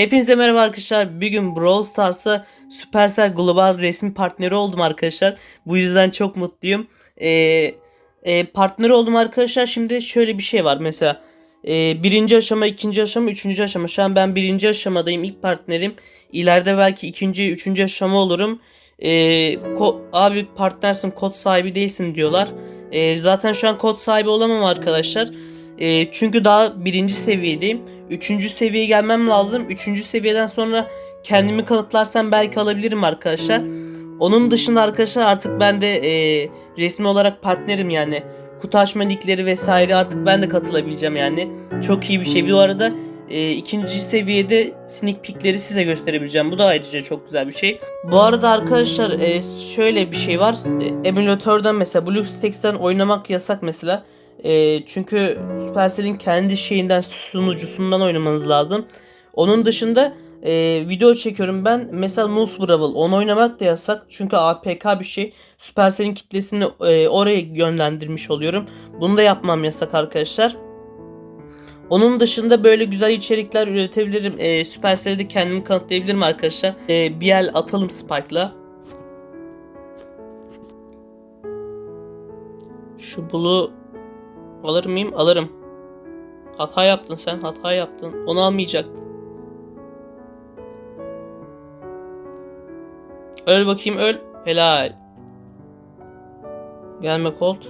Hepinize merhaba arkadaşlar. Bir gün Brawl Stars'a Supercell Global resmi partneri oldum arkadaşlar. Bu yüzden çok mutluyum. Ee, e, partner oldum arkadaşlar. Şimdi şöyle bir şey var. Mesela e, birinci aşama, ikinci aşama, üçüncü aşama. Şu an ben birinci aşamadayım. ilk partnerim. İleride belki ikinci, üçüncü aşama olurum. Ko- abi partnersin, kod sahibi değilsin diyorlar. Ee, zaten şu an kod sahibi olamam arkadaşlar. Ee, çünkü daha birinci seviyedeyim. Üçüncü seviyeye gelmem lazım. Üçüncü seviyeden sonra kendimi kanıtlarsam belki alabilirim arkadaşlar. Onun dışında arkadaşlar artık ben de e, resmi olarak partnerim yani. Kutu açma ligleri vesaire artık ben de katılabileceğim yani. Çok iyi bir şey. Bu arada e, ikinci seviyede sneak peekleri size gösterebileceğim. Bu da ayrıca çok güzel bir şey. Bu arada arkadaşlar e, şöyle bir şey var. E, emülatörden mesela BlueStacks'ten oynamak yasak mesela. E, çünkü Supercell'in kendi şeyinden sunucusundan oynamanız lazım. Onun dışında e, video çekiyorum ben. Mesela Moose Brawl onu oynamak da yasak. Çünkü APK bir şey. Supercell'in kitlesini e, oraya yönlendirmiş oluyorum. Bunu da yapmam yasak arkadaşlar. Onun dışında böyle güzel içerikler üretebilirim. E, Supercell'de de kendimi kanıtlayabilirim arkadaşlar. E, bir el atalım Spike'la. Şu bulu alır mıyım? Alırım. Hata yaptın sen. Hata yaptın. Onu almayacaktın. Öl bakayım öl. Helal. Gelme Colt.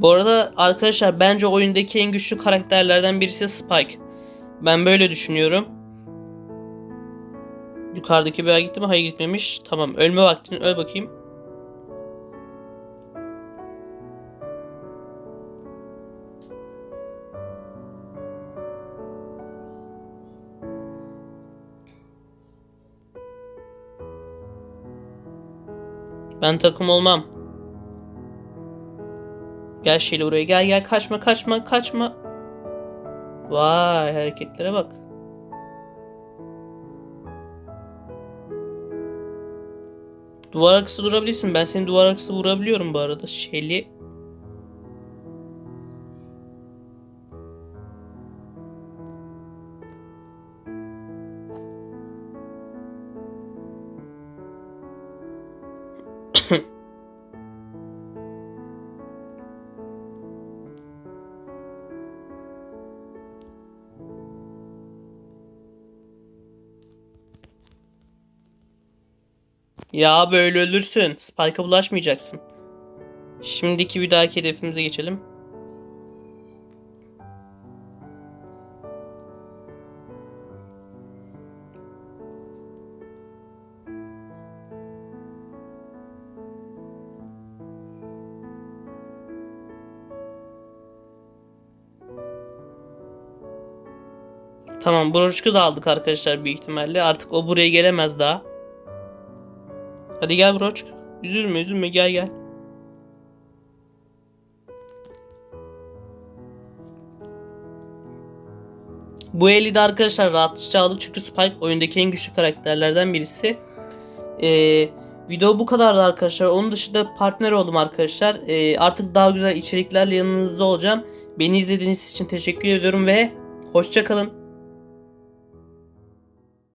Bu arada arkadaşlar bence oyundaki en güçlü karakterlerden birisi Spike. Ben böyle düşünüyorum. Yukarıdaki bir gitti mi? Hayır gitmemiş. Tamam ölme vaktin öl bakayım. Ben takım olmam. Gel Şeli buraya gel gel kaçma kaçma kaçma. Vay hareketlere bak. Duvar arkası durabilirsin. Ben seni duvar arkası vurabiliyorum bu arada. Şeli. Ya böyle ölürsün. Spike'a bulaşmayacaksın. Şimdiki bir dahaki hedefimize geçelim. Tamam broşku da aldık arkadaşlar büyük ihtimalle. Artık o buraya gelemez daha. Hadi gel broç. Üzülme üzülme gel gel. Bu eli de arkadaşlar rahatlıkça aldık çünkü Spike oyundaki en güçlü karakterlerden birisi. Ee, video bu kadardı arkadaşlar. Onun dışında partner oldum arkadaşlar. Ee, artık daha güzel içeriklerle yanınızda olacağım. Beni izlediğiniz için teşekkür ediyorum ve hoşçakalın.